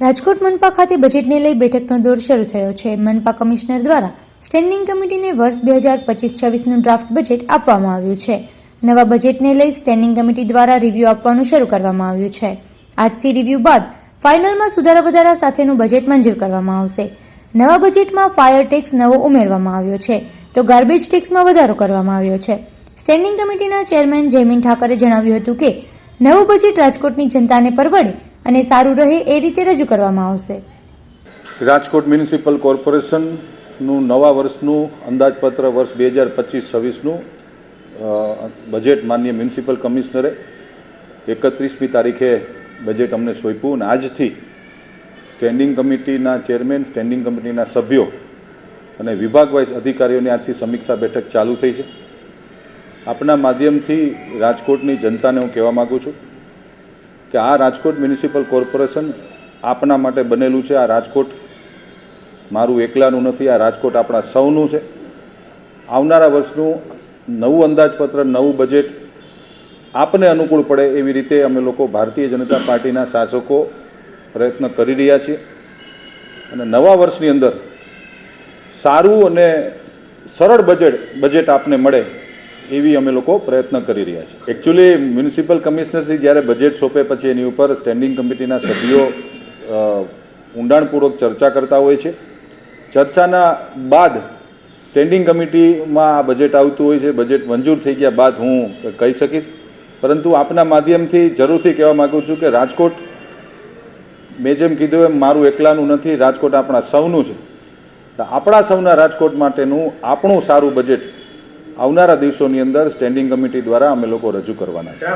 રાજકોટ મનપા ખાતે બજેટને લઈ બેઠકનો દોર શરૂ થયો છે. મનપા કમિશનર દ્વારા સ્ટેન્ડિંગ કમિટીને વર્ષ બે હજાર પચીસ છવ્વીસનું ડ્રાફ્ટ બજેટ આપવામાં આવ્યું છે. નવા બજેટને લઈ સ્ટેન્ડિંગ કમિટી દ્વારા રિવ્યૂ આપવાનું શરૂ કરવામાં આવ્યું છે. આજથી રિવ્યૂ બાદ ફાઇનલમાં સુધારા વધારા સાથેનું બજેટ મંજૂર કરવામાં આવશે. નવા બજેટમાં ફાયર ટેક્સ નવો ઉમેરવામાં આવ્યો છે. તો ગાર્બેજ ટેક્સમાં વધારો કરવામાં આવ્યો છે. સ્ટેન્ડિંગ કમિટીના ચેરમેન જયમીન ઠાકરે જણાવ્યું હતું કે, નવું બજેટ રાજકોટની જનતાને પરવડે અને સારું રહે એ રીતે રજૂ કરવામાં આવશે. રાજકોટ મ્યુનિસિપલ કોર્પોરેશનનું નવા વર્ષનું અંદાજપત્ર વર્ષ બે હજાર પચીસ છવ્વીસનું બજેટ માન્ય મ્યુનિસિપલ કમિશનરે એકત્રીસમી તારીખે બજેટ અમને સોંપ્યું અને આજથી સ્ટેન્ડિંગ કમિટીના ચેરમેન, સ્ટેન્ડિંગ કમિટીના સભ્યો અને વિભાગ વાઇઝ અધિકારીઓની આજથી સમીક્ષા બેઠક ચાલુ થઈ છે. આપના માધ્યમથી રાજકોટની જનતાને હું કહેવા માગું છું કે આ રાજકોટ મ્યુનિસિપલ કોર્પોરેશન આપના માટે બનેલું છે. આ રાજકોટ મારું એકલાનું નથી. આ રાજકોટ આપણા સૌનું છે. આવનારા વર્ષનું નવું અંદાજપત્ર, નવું બજેટ આપને અનુકૂળ પડે એવી રીતે અમે લોકો ભારતીય જનતા પાર્ટીના શાસકો પ્રયત્ન કરી રહ્યા છીએ. અને નવા વર્ષની અંદર સારું અને સરળ બજેટ બજેટ આપને મળે એવી અમે લોકો પ્રયત્ન કરી રહ્યા છીએ. એકચ્યુઅલી મ્યુનિસિપલ કમિશનરશ્રી જ્યારે બજેટ સોંપે પછી એની ઉપર સ્ટેન્ડિંગ કમિટીના સભ્યો ઊંડાણપૂર્વક ચર્ચા કરતા હોય છે. ચર્ચાના બાદ સ્ટેન્ડિંગ કમિટીમાં આ બજેટ આવતું હોય છે. બજેટ મંજૂર થઈ ગયા બાદ હું કહી શકીશ. પરંતુ આપના માધ્યમથી જરૂરથી કહેવા માગું છું કે રાજકોટ, મેં જેમ કીધું એમ મારું એકલાનું નથી. રાજકોટ આપણા સૌનું છે. આપણા સૌના રાજકોટ માટેનું આપણું સારું બજેટ આવનારા દિવસોની અંદર સ્ટેન્ડિંગ કમિટી દ્વારા અમે લોકો રજૂ કરવાના છે.